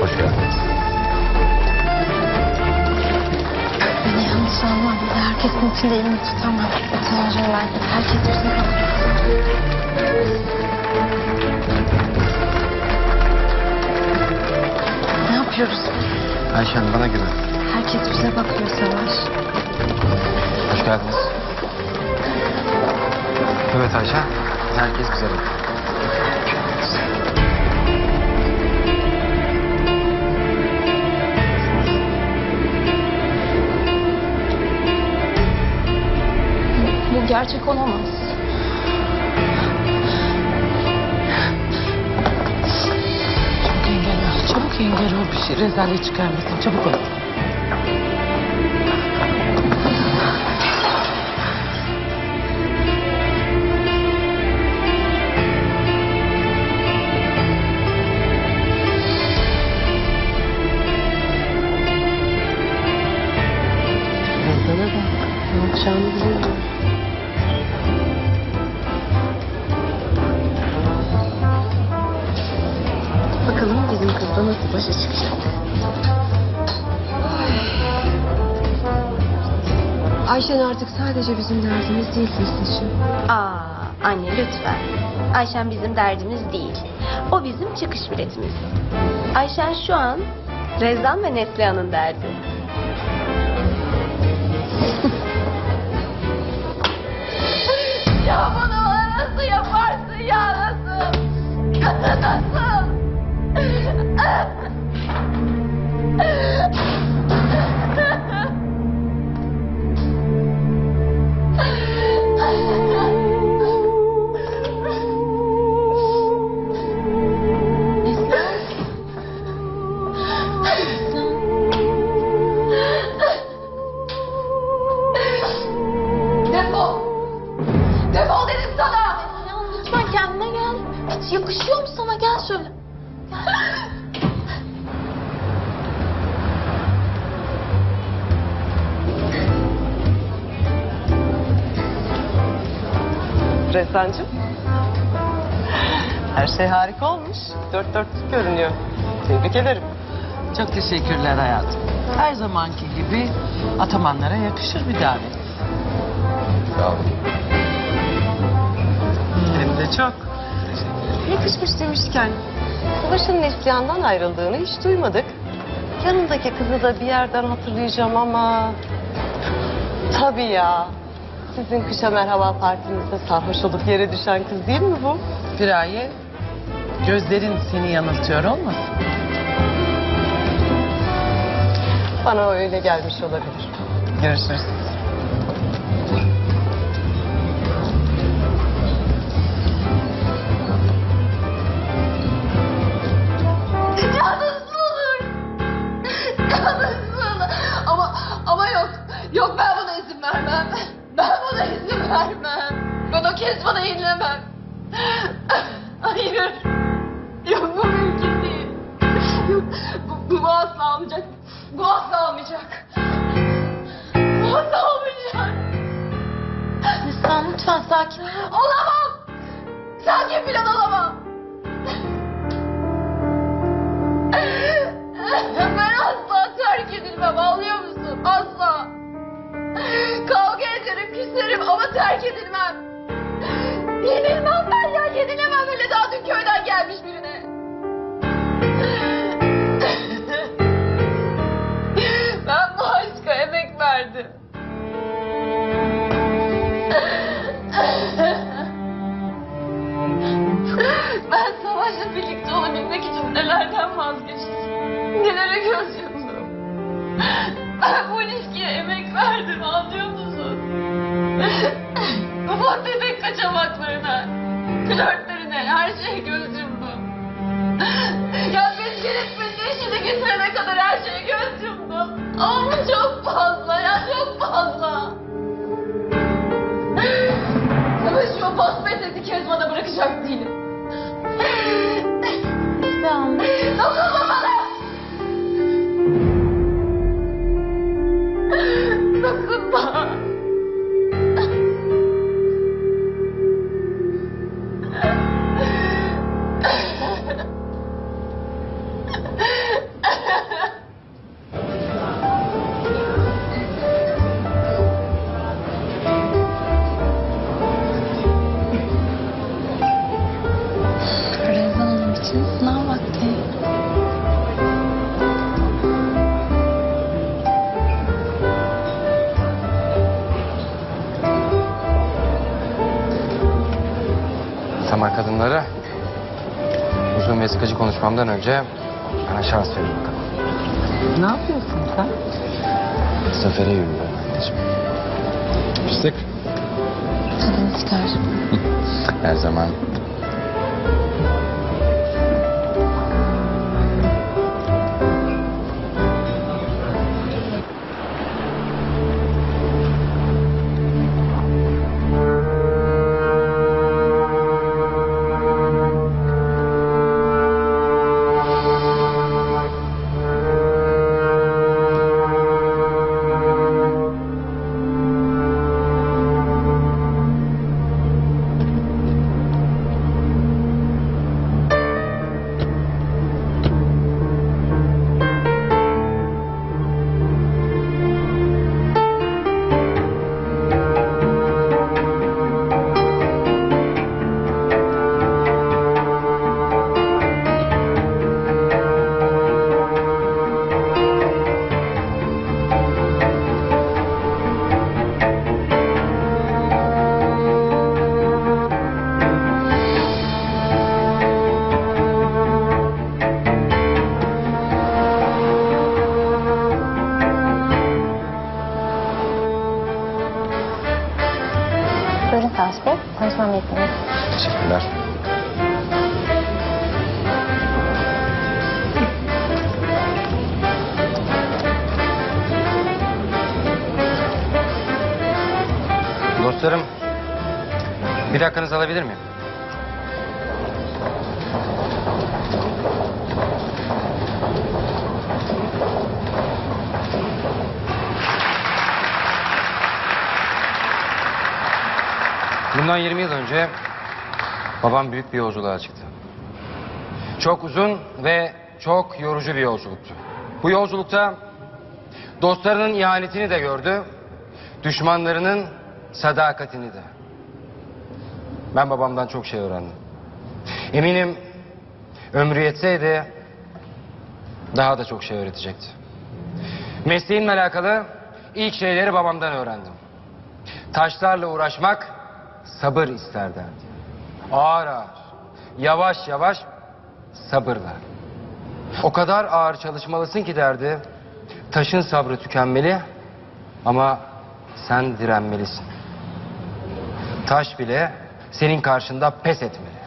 Hoş geldiniz. Beni yanlış anlama. Herkesin içinde elini tutamam. Utanırım ben. Herkes bakıyor. Ne yapıyoruz? Ayşen bana güven. Herkes bize bakıyor Savaş. Hoş geldiniz. Evet Ayşen. Herkes bize bakıyor. Gerçek olamaz. Çabuk engel ol. Çabuk engel ol. Bir şey rezalet çıkarmasın. Çabuk ol. Sana bak. Ne bilmiyorum. Nasıl başa çıkacak. Ayşen artık sadece bizim derdimiz değil Füsun'cum. Aa anne lütfen. Ayşen bizim derdimiz değil. O bizim çıkış biletimiz. Ayşen şu an Rezan ve Neslihan'ın derdi. Yakışıyor mu sana? Gel şöyle. Rezancığım. Her şey harika olmuş. Dört dörtlük görünüyor. Tebrik ederim. Çok teşekkürler hayatım. Her zamanki gibi atamanlara yakışır bir davet. Sağ olun. Hem de çok. Yakışmış demişken Savaş'ın Neslihan'dan ayrıldığını hiç duymadık. Yanındaki kızı da bir yerden hatırlayacağım ama... Tabii ya. Sizin kışa merhaba partinizde sarhoş olup yere düşen kız değil mi bu? Firaye, gözlerin seni yanıltıyor olmasın? Bana öyle gelmiş olabilir. Görüşürüz. Bana yenilemem. Hayır. Yok bu mümkün değil. Bu, bu, bu asla olmayacak. Bu asla olmayacak. Bu asla olmayacak. Neslihan lütfen sakin ol. Olamam. Sakin falan olamam. Ben asla terk edilmem anlıyor musun? Asla. Kavga ederim, küserim ama terk edilmem. Yenilmem ben ya, yenilemem öyle daha dün köyden ملاٹ Tamam kadınları uzun ve sıkıcı konuşmamdan önce bana şans verin bakalım. Ne yapıyorsun sen? Sefere yürüyorum anneciğim. Fıstık. Tadını çıkar. Her zaman. Yetkiniz. Teşekkürler. Dostlarım, bir dakikanızı alabilir miyim? Bundan 20 yıl önce babam büyük bir yolculuğa çıktı. Çok uzun ve çok yorucu bir yolculuktu. Bu yolculukta dostlarının ihanetini de gördü, düşmanlarının sadakatini de. Ben babamdan çok şey öğrendim. Eminim ömrü yetseydi daha da çok şey öğretecekti. Mesleğimle alakalı ilk şeyleri babamdan öğrendim. Taşlarla uğraşmak sabır ister derdi. Ağır ağır, yavaş yavaş sabırla. O kadar ağır çalışmalısın ki derdi. Taşın sabrı tükenmeli ama sen direnmelisin. Taş bile senin karşında pes etmeli.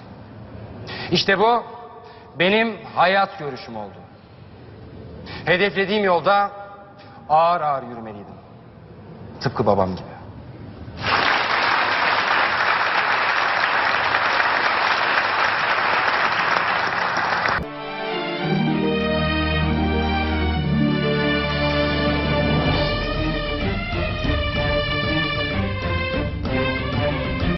İşte bu benim hayat görüşüm oldu. Hedeflediğim yolda ağır ağır yürümeliydim. Tıpkı babam gibi.